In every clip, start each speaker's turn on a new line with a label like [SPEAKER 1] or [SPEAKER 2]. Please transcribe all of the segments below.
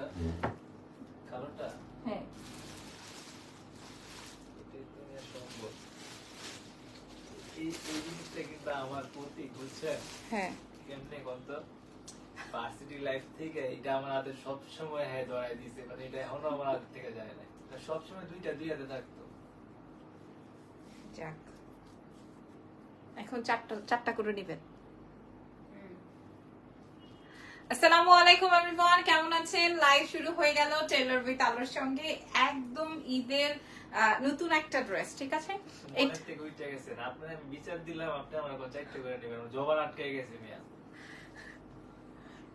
[SPEAKER 1] কোনটা কালোটা
[SPEAKER 2] হ্যাঁ।
[SPEAKER 1] এটাই তো নিয়ে সম্ভব এই এই জিনিসটা কিন্তু আমার প্রতি বুঝছেন?
[SPEAKER 2] হ্যাঁ।
[SPEAKER 1] কেমনে কত ভার্সিটি লাইফ থেকে এটা আমার হাতে সব সময় হ্যাঁ ধরাই মানে এটা এখনও আমার হাত থেকে যায় না সব সময় দুইটা দুই হাতে থাকতো।
[SPEAKER 2] যাক। এখন চারটা চারটা করে নেবেন। আসসালামু আলাইকুম এভরিওয়ান কেমন আছেন? লাইভ শুরু হয়ে গেল টেলর উইথ আলোর সঙ্গে। একদম ঈদের নতুন একটা ড্রেস ঠিক আছে? এই-
[SPEAKER 1] থেকে উঠে গেছেন। আপনাদের বিচার দিলাম, আপনি আমার কাছে করে নেবেন জবার আটকে গেছে, মিয়া।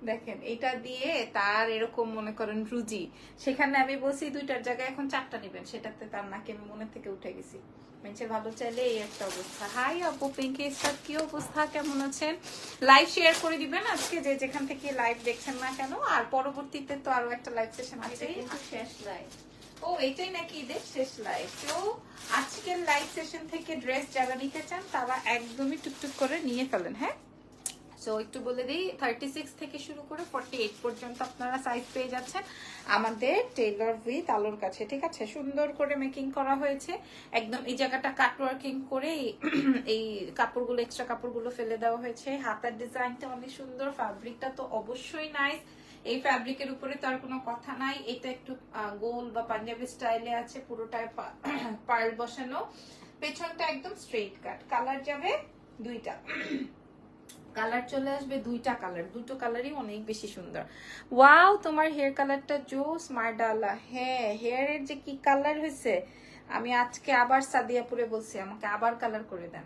[SPEAKER 2] দেখেন এটা দিয়ে তার এরকম মনে করেন রুজি। সেখানে আমি বলছি দুইটার জায়গায় এখন চারটা নেবেন সেটাতে তার নাকি আমি মনে থেকে উঠে গেছি। মেনছে ভালো চাইলে এই একটা অবস্থা। হাই আপু পিঙ্কি স্টার কি অবস্থা? কেমন আছেন? লাইভ শেয়ার করে দিবেন আজকে যে যেখান থেকে লাইভ দেখছেন না কেন। আর পরবর্তীতে তো আরও একটা লাইভ সেশন আছে।
[SPEAKER 3] কিন্তু শেষ লাইভ
[SPEAKER 2] ও এটাই নাকি ঈদের শেষ লাইভ তো আজকের লাইভ সেশন থেকে ড্রেস যারা নিতে চান তারা একদমই টুকটুক করে নিয়ে ফেলেন হ্যাঁ? সো একটু বলে দিই থার্টি সিক্স থেকে শুরু করে ফর্টি এইট পর্যন্ত আপনারা সাইজ পেয়ে যাচ্ছেন আমাদের টেইলর উইথ আলোর কাছে, ঠিক আছে? সুন্দর করে মেকিং করা হয়েছে। একদম এই জায়গাটা কাট ওয়ার্কিং করে এই কাপড়গুলো এক্সট্রা কাপড়গুলো ফেলে দেওয়া হয়েছে। হাতার ডিজাইনটা অনেক সুন্দর ফ্যাব্রিকটা তো অবশ্যই নাইস এই ফ্যাব্রিকের উপরে তো আর কোনো কথা নাই। এটা একটু গোল বা পাঞ্জাবি স্টাইলে আছে পুরোটায় পার্ল বসানো। পেছনটা একদম স্ট্রেট কাট কালার যাবে দুইটা। কালার চলে আসবে দুইটা কালার দুটো কালারই অনেক বেশি সুন্দর। ওয়াও তোমার হেয়ার কালারটা জো স্মার্ট ডালা হ্যাঁ হেয়ারের যে কি কালার হয়েছে আমি আজকে আবার সাদিয়াপুরে বলছি আমাকে আবার কালার করে দেন।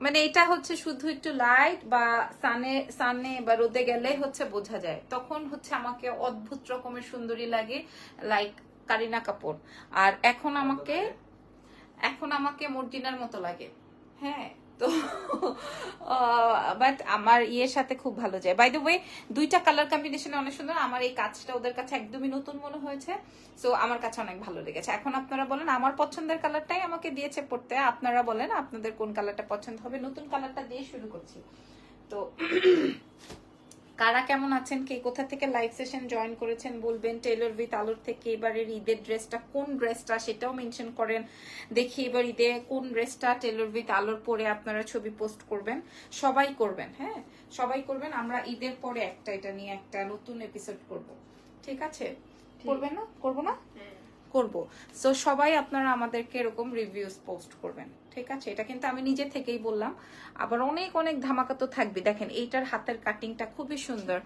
[SPEAKER 2] মানে এটা হচ্ছে শুধু একটু লাইট বা সানে সানে বা রোদে গেলে হচ্ছে বোঝা যায়। তখন হচ্ছে আমাকে অদ্ভুত রকমের সুন্দরী লাগে লাইক কারিনা কাপুর। আর এখন আমাকে এখন আমাকে মর্জিনার মতো লাগে। হ্যাঁ তো বাট আমার ইয়ের সাথে খুব ভালো যায়। বাই দ্য ওয়ে দুইটা কালার কম্বিনেশনে অনেক সুন্দর। আমার এই কাজটা ওদের কাছে একদমই নতুন মনে হয়েছে। সো আমার কাছে অনেক ভালো লেগেছে। এখন আপনারা বলেন, আমার পছন্দের কালারটাই আমাকে দিয়েছে পড়তে। আপনারা বলেন, আপনাদের কোন কালারটা পছন্দ হবে? নতুন কালারটা দিয়ে শুরু করছি। তো কারা কেমন আছেন? কে কোথা থেকে লাইভ সেশন জয়েন করেছেন বলবেন? টেলর উইথ আলোর থেকে এবারের ঈদের ড্রেসটা কোন ড্রেসটা সেটাও মেনশন করেন। দেখি এবার ঈদে কোন ড্রেসটা টেলর উইথ আলোর পরে আপনারা ছবি পোস্ট করবেন। সবাই করবেন হ্যাঁ? সবাই করবেন আমরা ঈদের পরে একটা এটা নিয়ে একটা নতুন এপিসোড করব। ঠিক আছে? করবেন না? করব না?
[SPEAKER 3] হ্যাঁ।
[SPEAKER 2] করব। সো সবাই আপনারা আমাদেরকে এরকম রিভিউস পোস্ট করবেন। ঠিক আছে? এটা কিন্তু আমি নিজে থেকেই বললাম। আবার অনেক অনেক ধামাকা তো থাকবে। দেখেন, এইটার হাতের কাটিংটা খুবই সুন্দর।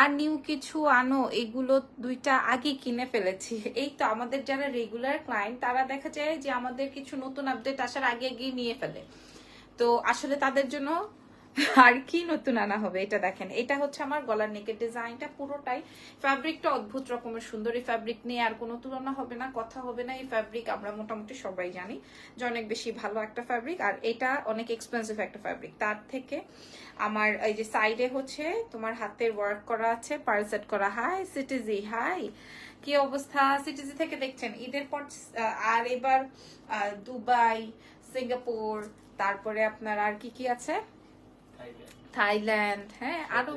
[SPEAKER 2] আর নিউ কিছু আনো, এগুলো দুইটা আগে কিনে ফেলেছি। এই তো আমাদের যারা রেগুলার ক্লায়েন্ট তারা দেখা যায় যে আমাদের কিছু নতুন আপডেট আসার আগে আগে নিয়ে ফেলে। তো আসলে তাদের জন্য আর কি নতুন আনা হবে, এটা দেখেন। এটা হচ্ছে আমার গলার নেকের ডিজাইনটা, পুরোটাই ফ্যাব্রিকটা অদ্ভুত রকমের, সুন্দর এই ফ্যাব্রিক নিয়ে আর কোনো তুলনা হবে না, কথা হবে না। এই ফ্যাব্রিক আমরা মোটামুটি সবাই জানি যে অনেক বেশি ভালো একটা ফ্যাব্রিক, আর এটা অনেক এক্সপেন্সিভ একটা ফ্যাব্রিক। তার থেকে আমার এই যে সাইডে হচ্ছে তোমার হাতের ওয়ার্ক করা আছে পার্ল সেট করা, হাই সিটিজি হাই। কি অবস্থা? সিটিজি থেকে দেখছেন, ঈদের পর আর এবার দুবাই, সিঙ্গাপুর, তারপরে আপনার আর কি কি আছে? থাইল্যান্ড হ্যাঁ
[SPEAKER 1] আরও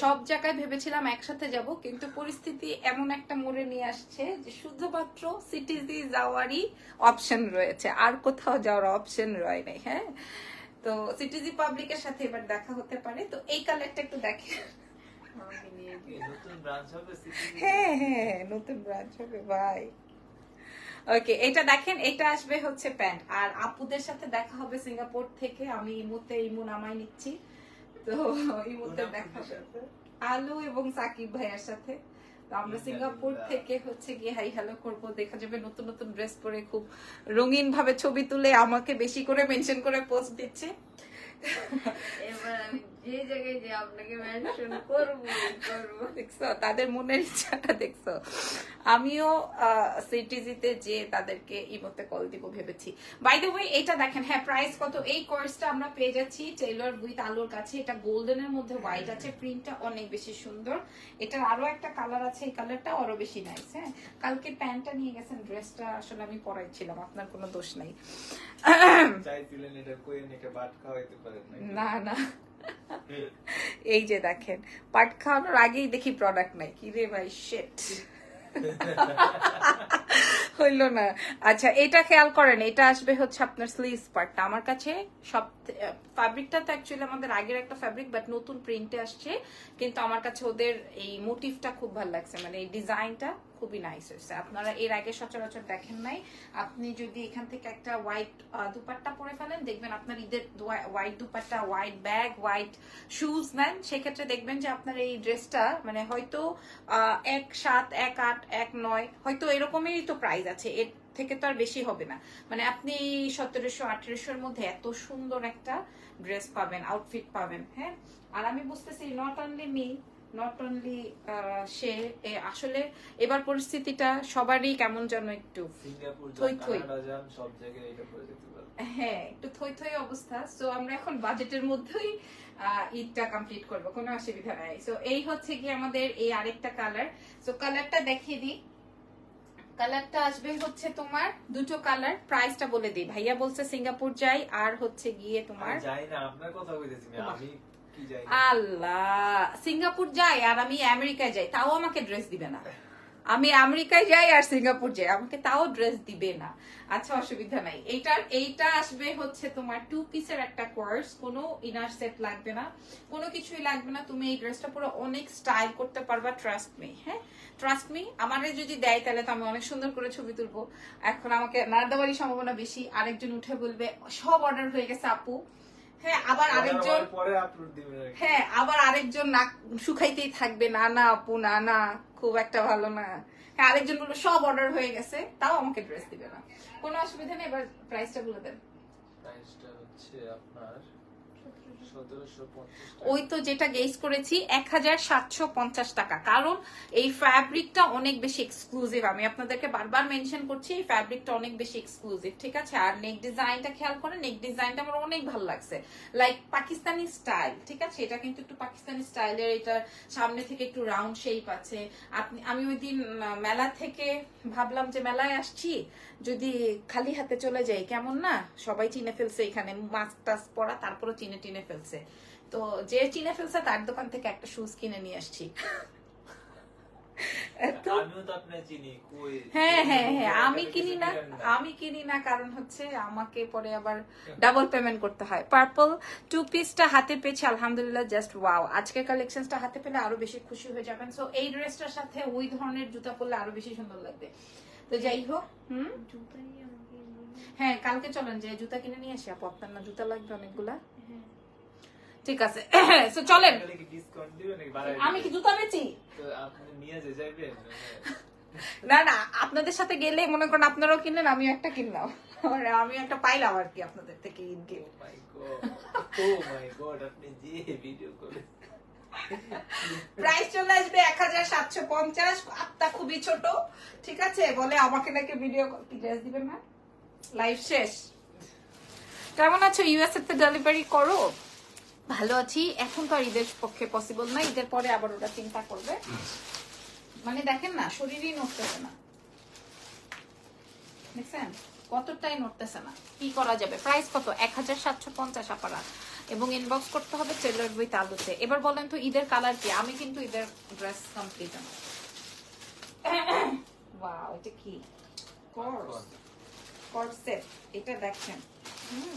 [SPEAKER 2] সব জায়গায় ভেবেছিলাম একসাথে যাব কিন্তু পরিস্থিতি এমন একটা মোড়ে নিয়ে আসছে যে শুধুমাত্র সিটিজি যাওয়ারই অপশন রয়েছে আর কোথাও যাওয়ার অপশন রয় নাই হ্যাঁ। তো সিটিজি পাবলিকের সাথে এবার দেখা হতে পারে তো এই কালারটা একটু দেখে।
[SPEAKER 1] সিটি
[SPEAKER 2] হ্যাঁ হ্যাঁ নতুন ব্রাঞ্চ হবে ভাই ওকে এটা দেখেন এটা আসবে হচ্ছে প্যান্ট। আর আপুদের সাথে দেখা হবে সিঙ্গাপুর থেকে। আমি ইমুতে ইমু নামাই নিচ্ছি। তো ইমুতে দেখা হবে। আলু এবং সাকিব ভাইয়ার সাথে। তো আমরা সিঙ্গাপুর থেকে হচ্ছে গিয়ে হাই হ্যালো করব। দেখা যাবে নতুন নতুন ড্রেস পরে খুব রঙিন ভাবে ছবি তুলে আমাকে বেশি করে মেনশন করে পোস্ট দিচ্ছে।
[SPEAKER 3] এবার আমি যে জায়গায় যে আপনাকে মেনশন করব করব?
[SPEAKER 2] দেখছ তাদের মনের ইচ্ছাটা দেখছ। আমিও সিটিজিতে যে তাদেরকে ইমোতে কল দিব ভেবেছি। বাই দ্য ওয়ে এটা দেখেন হ্যাঁ প্রাইস কত? এই কোর্সটা আমরা পেয়ে যাচ্ছি টেইলর উইথ আলোর কাছে। এটা গোল্ডেনের মধ্যে হোয়াইট আছে প্রিন্টটা অনেক বেশি সুন্দর। এটার আরও একটা কালার আছে এই কালারটা আরও বেশি নাইস হ্যাঁ? কালকে প্যান্টটা নিয়ে গেছেন ড্রেসটা আসলে আমি পরাইছিলাম আপনার কোনো দোষ নাই।
[SPEAKER 1] চাইছিলেন এটা কই বাট খাওয়াইতে পারেন না
[SPEAKER 2] না না। এই যে দেখেন, পাট খাওয়ানোর আগেই দেখি প্রোডাক্ট নাই। কি রে ভাই শেট হইল না। আচ্ছা এটা খেয়াল করেন, এটা আসবে হচ্ছে আপনার স্লিভস পার্টটা আমার কাছে সব ফ্যাব্রিকটা তো অ্যাকচুয়ালি আমাদের আগের একটা ফ্যাব্রিক বাট নতুন প্রিন্টে আসছে। কিন্তু আমার কাছে ওদের এই মোটিভটা খুব ভালো লাগছে। মানে এই ডিজাইনটা খুবই নাইস হয়েছে আপনারা এর আগে সচরাচর দেখেন নাই। আপনি যদি এখান থেকে একটা হোয়াইট দুপাট্টা পরে ফেলেন, দেখবেন আপনার ঈদের white dupatta white bag white shoes নেন সেক্ষেত্রে দেখবেন যে আপনার এই ড্রেসটা মানে হয়তো এক সাত, এক আট, এক নয়, হয়তো এরকমেরই তো প্রাইস আছে। এর থেকে তো আর বেশি হবে না। মানে আপনি সতেরোশো, আঠেরোশোর মধ্যে এত সুন্দর একটা ড্রেস পাবেন আউটফিট পাবেন হ্যাঁ? আর আমি বুঝতেছি not only me not only সে আসলে এবার পরিস্থিতিটা সবারই কেমন যেন একটু থই থই। হ্যাঁ একটু থই থই অবস্থা। সো আমরা এখন বাজেটের মধ্যেই ঈদটা কমপ্লিট করব কোনো অসুবিধা নাই। সো এই হচ্ছে কি আমাদের এই আরেকটা কালার সো কালারটা দেখিয়ে দিই। কালারটা আসবে হচ্ছে তোমার দুটো কালার প্রাইসটা বলে দিই। ভাইয়া বলছে সিঙ্গাপুর যাই আর হচ্ছে গিয়ে তোমার
[SPEAKER 1] যাই না আপনার কথা
[SPEAKER 2] বাহ।
[SPEAKER 1] আমি
[SPEAKER 2] আল্লাহ, সিঙ্গাপুর যাই আর আমি আমেরিকায় যাই, তাও আমাকে ড্রেস দিবে না। আমি আমেরিকায় যাই আর সিঙ্গাপুর যাই, আমাকে তাও ড্রেস দিবে না। আচ্ছা অসুবিধা নাই। এইটার, এইটা আসবে হচ্ছে তোমার টু পিসের একটা কোর্স কোনো ইনার সেট লাগবে না। কোনো কিছুই লাগবে না, তুমি এই ড্রেসটা পুরো অনেক স্টাইল করতে পারবা ট্রাস্ট মি হ্যাঁ? ট্রাস্ট মি আমারে যদি দেয় তাহলে তো আমি অনেক সুন্দর করে ছবি তুলবো। এখন আমাকে না সম্ভাবনা বেশি। আরেকজন উঠে বলবে, সব অর্ডার হয়ে গেছে আপু। হ্যাঁ আবার আরেকজন
[SPEAKER 1] পরে আপলোড দিবেন
[SPEAKER 2] হ্যাঁ আবার আরেকজন নাক শুকাইতেই থাকবে না না আপু না না খুব একটা ভালো না। হ্যাঁ আরেকজন বলল সব অর্ডার হয়ে গেছে তাও আমাকে ড্রেস দিবে না। কোনো অসুবিধা নেই এবার প্রাইসটা বলে দেন।
[SPEAKER 1] প্রাইসটা হচ্ছে আপনার
[SPEAKER 2] ওই তো যেটা গেস করেছি এক সাতশো পঞ্চাশ টাকা। কারণ এই ফ্যাব্রিকটা অনেক বেশি এক্সক্লুসিভ আমি আপনাদেরকে বারবার মেনশন করছি, এই ফ্যাব্রিকটা অনেক বেশি এক্সক্লুসিভ ঠিক আছে? আর নেক ডিজাইনটা খেয়াল করে নেক ডিজাইনটা আমার অনেক ভালো লাগছে। লাইক পাকিস্তানি স্টাইল ঠিক আছে? এটা কিন্তু একটু পাকিস্তানি স্টাইলের এটা সামনে থেকে একটু রাউন্ড শেপ আছে। আপনি আমি ওই দিন মেলা থেকে ভাবলাম যে মেলায় আসছি, যদি খালি হাতে চলে যাই, কেমন না? সবাই চিনে ফেলছে এখানে মাস্ক টাস পরা, তারপরও চিনে টিনে ফেলছে। তো যে চিনে ফেলছে তার দোকান থেকে একটা শুজ কিনে নিয়ে আসছি।
[SPEAKER 1] চিনি
[SPEAKER 2] হ্যাঁ হ্যাঁ হ্যাঁ আমি কিনি না আমি কিনি না কারণ হচ্ছে আমাকে পরে আবার ডাবল পেমেন্ট করতে হয়। পার্পল টু পিসটা হাতে পেয়েছি আলহামদুলিল্লাহ জাস্ট ওয়াও আজকের কালেকশনটা হাতে পেলে আরও বেশি খুশি হয়ে যাবেন। সো এই ড্রেসটার সাথে ওই ধরনের জুতা পরলে আরও বেশি সুন্দর লাগবে। তো যাই হোক হুম। হ্যাঁ কালকে চলেন যে জুতা কিনে নিয়ে আসি আপু। আপনার না জুতা লাগবে অনেকগুলা। ঠিক আছে। সো চলেন। আমি কি জুতা বেচি?
[SPEAKER 1] তো
[SPEAKER 2] না না আপনাদের সাথে গেলে মনে করেন আপনারাও কিনলেন আমিও একটা কিনলাম। আমি একটা পাইলাম আর কি আপনাদের থেকে ঈদ গিফট
[SPEAKER 1] ভিডিও করে
[SPEAKER 2] প্রাইস চলে আসবে এক হাজার সাতশো পঞ্চাশ আপটা খুবই ছোট। ঠিক আছে? বলে আমাকে নাকি ভিডিও কি ড্রেস দিবেন না লাইভ শেষ। কেমন আছো? ইউএস এতে ডেলিভারি করো? ভালো আছি। এখন তো আর ঈদের পক্ষে পসিবল না, ঈদের পরে আবার ওরা চিন্তা করবে। মানে দেখেন না, শরীরই নড়তেছে না। দেখছেন কতটাই নড়তেছে না। কি করা যাবে? প্রাইস কত? এক হাজার সাতশো পঞ্চাশ আপারা এবং ইনবক্স করতে হবে টেলার উইথ আলুতে। এবার বলেন তো, ঈদের কালার কি? আমি কিন্তু ঈদের ড্রেস কমপ্লিট আমার ওয়াও এটা কি? কর্স কর্সেট এটা দেখেন।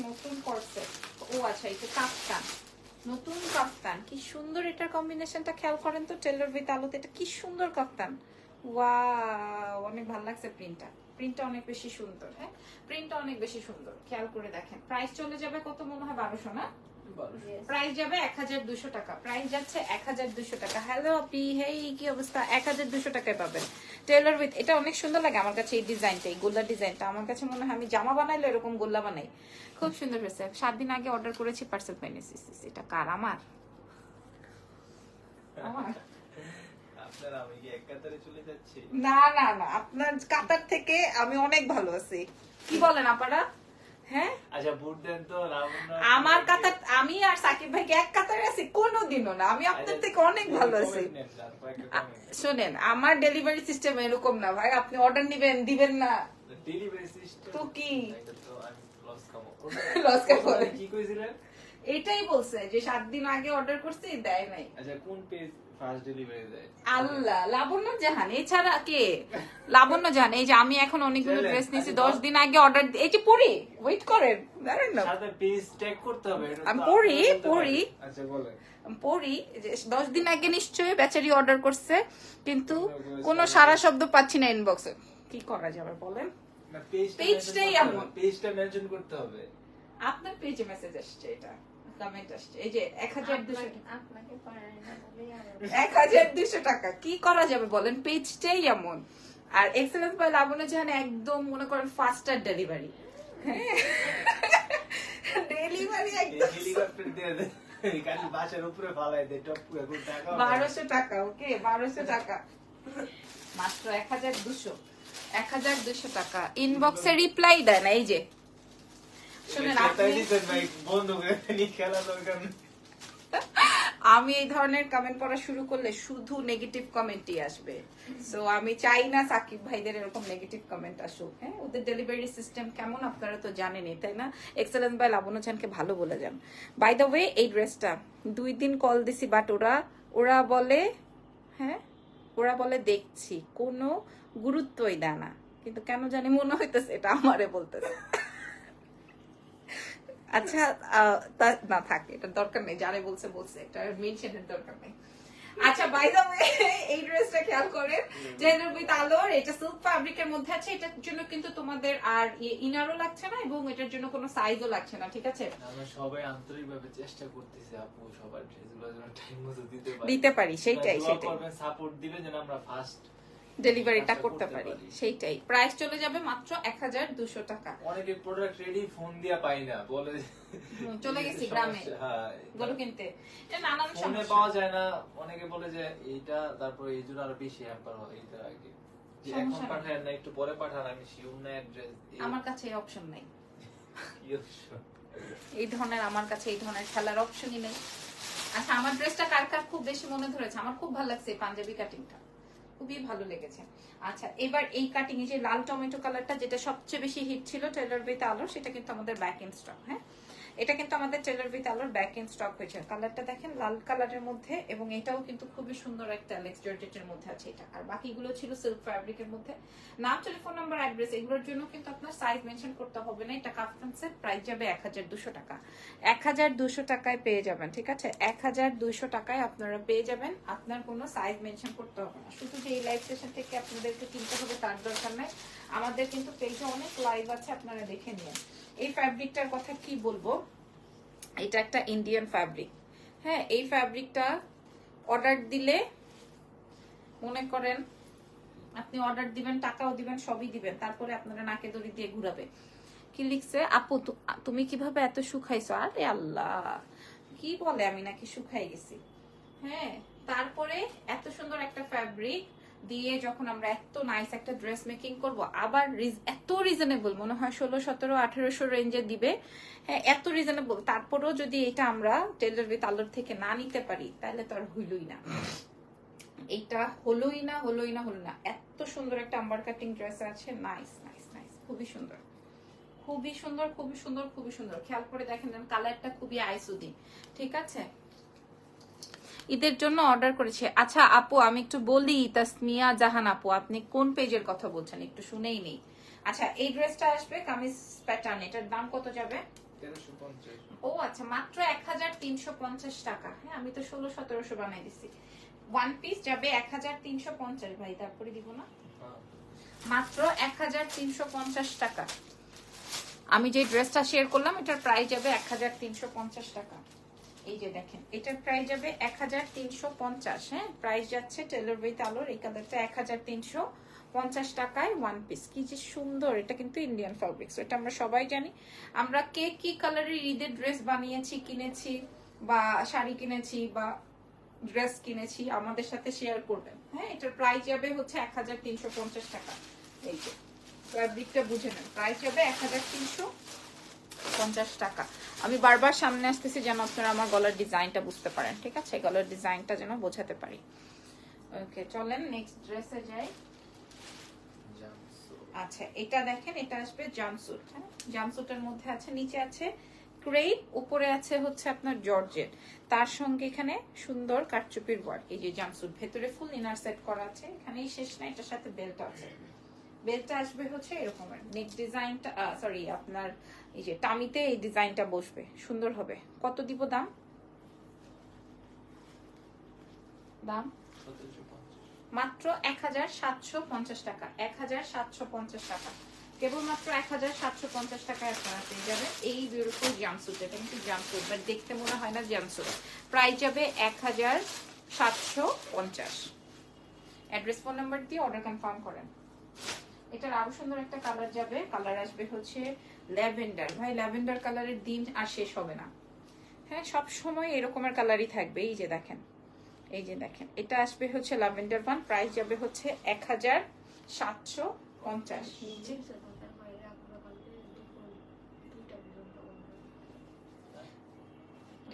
[SPEAKER 2] নতুন কর্সেট ও আচ্ছা এটা কাফতান নতুন কাফতান কি সুন্দর এটার কম্বিনেশনটা খেয়াল করেন তো টেলর উইথ আলোতে। এটা কি সুন্দর কাফতান ওয়াও অনেক ভালো লাগছে প্রিন্টটা প্রিন্টটা অনেক বেশি সুন্দর হ্যাঁ? প্রিন্টটা অনেক বেশি সুন্দর। খেয়াল করে দেখেন। প্রাইস চলে যাবে কত মনে হয়? বারোশো, না. প্রাইস যাবে এক হাজার দুশো টাকা। প্রাইস যাচ্ছে এক হাজার দুশো টাকা। হ্যালো আপি হেই কি অবস্থা? এক হাজার দুশো টাকায় পাবেন। টেলার উইথ এটা অনেক সুন্দর লাগে আমার কাছে এই ডিজাইনটা এই গোল্লা ডিজাইনটা। আমার কাছে মনে হয় আমি জামা বানাইলে এরকম গোল্লা বানাই। খুব সুন্দর হয়েছে। সাত দিন আগে অর্ডার করেছি পার্সেল পাইনি এটা কার? আমার? আমার? না না না। আপনার কাতার থেকে আমি অনেক ভালো আছি। কি বলেন আপনারা হ্যাঁ?
[SPEAKER 1] আচ্ছা বুট দেন তো
[SPEAKER 2] আমার কাতার আমি আর সাকিব ভাইকে এক কাতারে আছি কোনোদিনও না। আমি আপনার থেকে অনেক ভালো আছি। শোনেন আমার ডেলিভারি সিস্টেম এরকম না ভাই আপনি অর্ডার নিবেন দিবেন না।
[SPEAKER 1] ডেলিভারি সিস্টেম
[SPEAKER 2] তো কি?
[SPEAKER 1] লস খাব। কি কইছিলেন?
[SPEAKER 2] এটাই বলছে যে সাত দিন আগে অর্ডার করছি দেয় নাই।
[SPEAKER 1] আচ্ছা কোন পেজ ফার্স্ট ডেলিভারি দেয়।
[SPEAKER 2] আল্লাহ লাবণ্য জাহান এছাড়া কে? লাবণ্য জাহান এই যে আমি এখন অনেকগুলো ড্রেস নিয়েছি
[SPEAKER 1] আচ্ছা,
[SPEAKER 2] দশ দিন আগে অর্ডার এই যে পড়ি ওয়েট করেন দাঁড়ান না।
[SPEAKER 1] পেজ ট্যাগ করতে হবে
[SPEAKER 2] আমি পড়ি, পড়ি।
[SPEAKER 1] আচ্ছা বলেন।
[SPEAKER 2] পড়ি দশ দিন আগে নিশ্চয়ই বেচারি অর্ডার করছে কিন্তু কোনো সারা শব্দ পাচ্ছি না ইনবক্সে কি করা যাবে বলেন? পেজটাই এমন।
[SPEAKER 1] পেজটা মেনশন করতে হবে।
[SPEAKER 2] আপনার পেজে মেসেজ আসছে এটা। কমেন্ট আসছে। এই যে এক হাজার দুশো
[SPEAKER 3] আপনাকে- আপনাকে পারেন না বলেই আরও
[SPEAKER 2] এক হাজার দুশো টাকা। কি করা যাবে বলেন? পেজটাই এমন। আর এক্সেলেন্স বাই লাবণ্য জাহান একদম মনে করেন ফাস্টার ডেলিভারি ডেলিভারি একদম
[SPEAKER 1] হেলিকপ্টার দিয়ে দেয় খালি বাসার উপরে ফালাই দেয় টপ টাকা
[SPEAKER 2] বারোশো টাকা ওকে? বারোশো টাকা। মাত্র এক হাজার দুশো। এক হাজার দুশো টাকা। ইনবক্সে রিপ্লাই দেয় না এই যে। আমি এই ধরনের কমেন্ট পড়া শুরু করলে শুধু নেগেটিভ কমেন্টই আসবে। সো আমি চাই না সাকিব ভাইদের এরকম নেগেটিভ কমেন্ট আসুক হ্যাঁ? ওদের ডেলিভারি সিস্টেম কেমন আপনারা তো জানেনই তাই না? এক্সেলেন্স বাই লাবণ্য চানকে ভালো বলে যান। বাই দ্য ওয়ে এই ড্রেসটা দুই দিন কল দিছি বাট ওরা ওরা বলে হ্যাঁ? ওরা বলে দেখছি কোনো গুরুত্বই দেয় না। কিন্তু কেন জানি মনে হইতেছে এটা আমারে বলতেছে। আচ্ছা না থাকে এটা দরকার নেই যারে বলছে বলছে এটা মেনশনের দরকার নেই। আচ্ছা বাই দ্য ওয়ে এই ড্রেসটা খেয়াল জেনারেল উইথ আলোর এটা সিল্ক ফ্যাব্রিকের মধ্যে আছে এটার জন্য কিন্তু তোমাদের আর ইনারও লাগছে না এবং এটার জন্য কোনো সাইজও লাগছে না ঠিক আছে?
[SPEAKER 1] আমরা সবাই আন্তরিকভাবে চেষ্টা করতেছি আপু সবার ড্রেসগুলো যেন টাইম মতো দিতে পারি।
[SPEAKER 2] দিতে পারি সেইটাই
[SPEAKER 1] করবেন সাপোর্ট দিবেন যেন আমরা ফার্স্ট
[SPEAKER 2] ডেলিভারিটা করতে
[SPEAKER 1] করতে
[SPEAKER 2] পারি। সেইটাই। প্রাইস চলে যাবে মাত্র এক হাজার দুশো টাকা।
[SPEAKER 1] অনেকে প্রোডাক্ট রেডি ফোন দিয়া পাই না বলে
[SPEAKER 2] চলে গেছি গ্রামে।
[SPEAKER 1] হ্যাঁ
[SPEAKER 2] গরু কিনতে। নানান সমস্যা।
[SPEAKER 1] পাওয়া যায় না অনেকে বলে যে এইটা তারপর এই জন্য আরও বেশি হ্যাম্পার হয় এইটা আগে। এখন পাঠায় না একটু পরে পাঠান আমি না অ্যাড্রেস
[SPEAKER 2] আমার কাছে এই অপশন নাই। এই ধরনের আমার কাছে এই ধরনের খেলার অপশনই নেই। আচ্ছা আমার ড্রেসটা কার কার খুব বেশি মনে ধরেছে? আমার খুব ভালো লাগছে এই পাঞ্জাবি কাটিংটা খুবই ভালো লেগেছে। আচ্ছা এবার এই কাটিং এ যে লাল টমেটো কালারটা যেটা সবচেয়ে বেশি হিট ছিল টেলার বেতে আলো সেটা কিন্তু আমাদের ব্যাক ইন স্টক হ্যাঁ? এটা কিন্তু আমাদের টেলার উইথ আলোর ব্যাক ইন স্টক হয়েছে। কালারটা দেখেন, লাল কালারের মধ্যে, এবং এটাও কিন্তু খুবই সুন্দর একটা অ্যালেক্স জর্জেটের মধ্যে আছে এটা। আর বাকিগুলো ছিল সিল্ক ফ্যাব্রিকের মধ্যে। নাম টেলিফোন নাম্বার অ্যাড্রেস এগুলোর জন্য কিন্তু আপনার সাইজ মেনশন করতে হবে না। এটা কাফটান্সের প্রাইস যাবে এক হাজার দুশো টাকা। এক হাজার দুশো টাকায় পেয়ে যাবেন, ঠিক আছে? এক হাজার দুশো টাকায় আপনারা পেয়ে যাবেন। আপনার কোনো সাইজ মেনশন করতে হবে না। শুধু যে এই লাইভ সেশন থেকে আপনাদেরকে কিনতে হবে তার দরকার নাই। আমাদের কিন্তু পেজে অনেক লাইভ আছে, আপনারা দেখে নিন। এই ফ্যাব্রিকটার কথা কি বলব? এটা একটা ইন্ডিয়ান ফ্যাব্রিক হ্যাঁ এই ফ্যাব্রিকটা অর্ডার দিলে মনে করেন আপনি অর্ডার দিবেন, টাকাও দিবেন, সবই দিবেন, তারপরে আপনারা নাকে দড়ি দিয়ে ঘুরাবে। কি লিখছে? আপু তুমি কীভাবে এত শুকাইছো? আরে আল্লাহ, কি বলে আমি নাকি শুকাই গেছি। হ্যাঁ তারপরে এত সুন্দর একটা ফ্যাব্রিক দিয়ে যখন আমরা এত নাইস একটা ড্রেস মেকিং করব, আবার এত রিজনেবল মনে হয় ষোলো, সতেরো, আঠেরোশো রেঞ্জে দিবে। হ্যাঁ এত রিজনেবল তারপরেও যদি এটা আমরা টেলার উইথ আলোর থেকে না নিতে পারি, তাহলে তো আর হইলই না। এইটা হলোই না হলোই না, হলো না। এত সুন্দর একটা আম্বার কাটিং ড্রেস আছে। নাইস নাইস নাইস খুবই সুন্দর। খুবই সুন্দর খুবই সুন্দর খুবই সুন্দর। খেয়াল করে দেখেন কালারটা খুবই আইসুদি। ঠিক আছে? ঈদের জন্য অর্ডার করেছে। আচ্ছা আপু আমি একটু বলি তাসমিয়া জাহান আপু আপনি কোন পেজের কথা বলছেন? একটু শুনেই নেই। আচ্ছা এই ড্রেসটা আসবে কামিজ প্যাটার্ন এটার দাম কত যাবে? ও আচ্ছা মাত্র এক হাজার তিনশো পঞ্চাশ টাকা। হ্যাঁ আমি তো ষোলো সতেরোশো বানাই দিছি। ওয়ান পিস যাবে এক হাজার তিনশো পঞ্চাশ ভাই তারপরে দিব না? মাত্র এক হাজার তিনশো পঞ্চাশ টাকা। আমি যে ড্রেসটা শেয়ার করলাম এটার প্রাইস যাবে এক হাজার তিনশো পঞ্চাশ টাকা। এই যে দেখেন, এটার প্রাইস যাবে এক হাজার তিনশো পঞ্চাশ হ্যাঁ? প্রাইস যাচ্ছে টেলর উইথ আলোর এই কালারটা এক হাজার তিনশো পঞ্চাশ টাকায় ওয়ান পিস কি যে সুন্দর, এটা কিন্তু ইন্ডিয়ান ফ্যাব্রিক্স এটা আমরা সবাই জানি। আমরা কে কি কালারের ঈদের ড্রেস বানিয়েছি, কিনেছি, বা শাড়ি কিনেছি, বা ড্রেস কিনেছি, আমাদের সাথে শেয়ার করবেন হ্যাঁ? এটার প্রাইস যাবে হচ্ছে এক হাজার তিনশো পঞ্চাশ টাকা। এই যে ফ্যাব্রিকটা বুঝে নেন। প্রাইস যাবে এক হাজার তিনশো পঞ্চাশ টাকা। আমি বারবার সামনে আসতেছি যেন আপনারা আমার গলার ডিজাইনটা বুঝতে পারেন ঠিক আছে? গলার ডিজাইনটা যেন বোঝাতে পারি। ওকে চলেন নেক্সট ড্রেসে যাই। আচ্ছা এটা দেখেন এটা আসবে জামসুট হ্যাঁ? জামসুটের মধ্যে আছে নিচে আছে ক্রেপ উপরে আছে হচ্ছে আপনার জর্জেট। তার সঙ্গে এখানে সুন্দর কারচুপির ওয়ার্ক এই যে জামসুট ভেতরে ফুল ইনার সেট করা আছে এখানেই শেষ না এটার সাথে বেল্ট আছে। বেল্টটা আসবে হচ্ছে এরকমের নেক ডিজাইনটা সরি আপনার এই যে টামিতে এই ডিজাইনটা বসবে, সুন্দর হবে। কত দিব দাম? দাম? মাত্র এক হাজার সাতশো পঞ্চাশ টাকা এক হাজার সাতশো পঞ্চাশ টাকা। কেবলমাত্র এক হাজার সাতশো পঞ্চাশ টাকায় আপনারা পেয়ে যাবেন এই বিউটিফুল জাম্পসুট এটা কিন্তু জাম্পসুট বাট দেখতে মনে হয় না জাম্পসুট প্রাইস যাবে এক হাজার সাতশো পঞ্চাশ। অ্যাড্রেস ফোন নাম্বার দিয়ে অর্ডার কনফার্ম করেন। এটার আরও সুন্দর একটা কালার যাবে। কালার আসবে হচ্ছে ল্যাভেন্ডার। ভাই, ল্যাভেন্ডার কালারের দিন আর শেষ হবে না। হ্যাঁ সব সময় এরকমের কালারই থাকবে। এই যে দেখেন, এই যে দেখেন, এটা আসবে হচ্ছে ল্যাভেন্ডার ওয়ান প্রাইস যাবে হচ্ছে এক হাজার সাতশো পঞ্চাশ।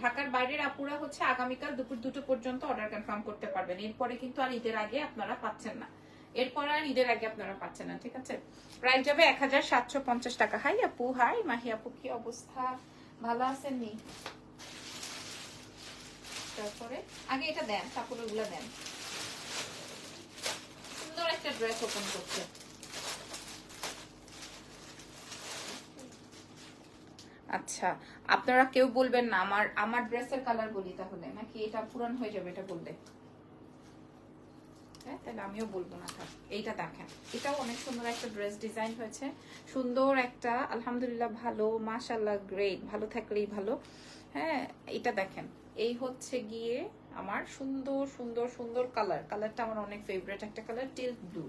[SPEAKER 3] ঢাকার
[SPEAKER 2] বাইরের আপুরা হচ্ছে আগামীকাল দুপুর দুটো পর্যন্ত অর্ডার কনফার্ম করতে পারবেন। এরপরে কিন্তু আর ঈদের আগে আপনারা পাচ্ছেন না। এরপর আর ঈদের আগে আপনারা পাচ্ছেন না, ঠিক আছে? প্রাইস যাবে এক হাজার সাতশো পঞ্চাশ টাকা। হাই আপু, হাই মাহি আপু, কি অবস্থা? ভালো আছেন নি তারপরে? আগে এটা দেন ওগুলো দেন। সুন্দর একটা ড্রেস ওপেন করছে। আচ্ছা আপনারা কেউ বলবেন না, আমার আমার ড্রেসের কালার বলি তাহলে, নাকি এটা পুরান হয়ে যাবে এটা বললে? তাহলে আমিও বলব না থাক এইটা দেখেন। এটাও অনেক সুন্দর একটা ড্রেস ডিজাইন হয়েছে। সুন্দর একটা আলহামদুলিল্লাহ ভালো মাশাল্লাহ গ্রেট ভালো থাকলেই ভালো। হ্যাঁ এটা দেখেন এই হচ্ছে গিয়ে আমার সুন্দর সুন্দর সুন্দর কালার কালারটা আমার অনেক ফেভারিট একটা কালার টিল ব্লু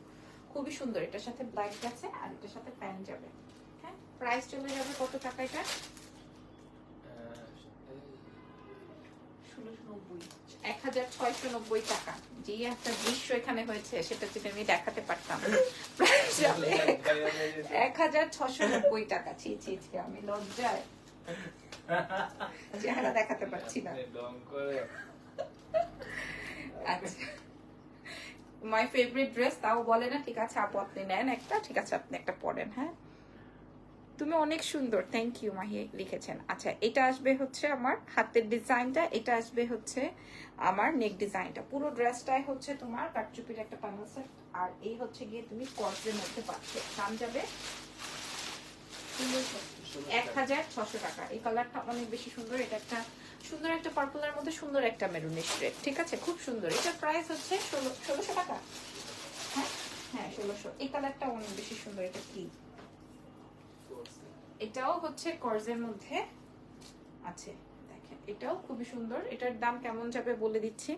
[SPEAKER 2] খুবই সুন্দর এটার সাথে ব্ল্যাক আছে আর এটার সাথে প্যান্ট যাবে। হ্যাঁ প্রাইস চলে যাবে কত টাকা এটা?
[SPEAKER 3] ষোলোশো নব্বই।
[SPEAKER 2] এক হাজার ছয়শো নব্বই টাকা। যে একটা দৃশ্য এখানে হয়েছে সেটা যদি আমি দেখাতে পারতাম। এক হাজার ছশো নব্বই টাকা। ছি ছি ছি আমি লজ্জায় চেহারা দেখাতে পারছি না। আচ্ছা। মাই ফেভারিট ড্রেস তাও বলে না ঠিক আছে আপু আপনি নেন একটা ঠিক আছে আপনি একটা পরেন হ্যাঁ? তুমি অনেক সুন্দর। থ্যাংক ইউ মাহি, লিখেছেন। আচ্ছা এটা আসবে হচ্ছে আমার হাতের ডিজাইনটা, এটা আসবে হচ্ছে আমার নেক ডিজাইনটা। পুরো ড্রেসটাই হচ্ছে তোমার কাটচুপির একটা প্যানেল সেট আর এই হচ্ছে গিয়ে তুমি কর্সের মধ্যে পাচ্ছ। দাম যাবে এক হাজার ছশো টাকা। এই কালারটা অনেক বেশি সুন্দর। এটা একটা সুন্দর একটা পার্পলের মধ্যে সুন্দর একটা মেরুনিশ রেড ঠিক আছে? খুব সুন্দর। এটার প্রাইস হচ্ছে ষোলো ষোলোশো টাকা। হ্যাঁ হ্যাঁ ষোলোশো। এই কালারটা অনেক বেশি সুন্দর, এটা কি এটাও হচ্ছে কর্জের মধ্যে আছে। দেখেন এটাও খুবই সুন্দর। এটার দাম কেমন যাবে বলে দিচ্ছি।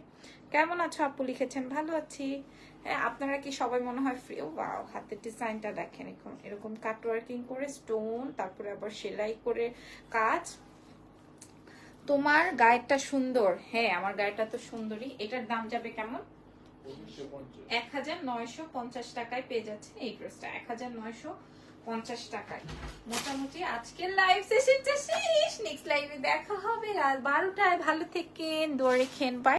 [SPEAKER 2] কেমন আছো আপু? লিখেছেন ভালো আছি। হ্যাঁ আপনারা কি সবাই মনে হয় ফ্রি ওয়াও হাতের ডিজাইনটা দেখেন এরকম এরকম কাট ওয়ার্কিং করে স্টোন তারপরে আবার সেলাই করে কাজ। তোমার গায়েরটা সুন্দর। হ্যাঁ আমার গায়েরটা তো সুন্দরই। এটার দাম যাবে কেমন? এক হাজার নয়শো পঞ্চাশ টাকায় পেয়ে যাচ্ছে এই ড্রেসটা এক হাজার নয়শো পঞ্চাশ টাকায়। মোটামুটি আজকের লাইভ সেশনটা শেষ। নেক্সট লাইভে দেখা হবে। রাত বারোটায়। ভালো থেকেন দৌড়ে খেন বাই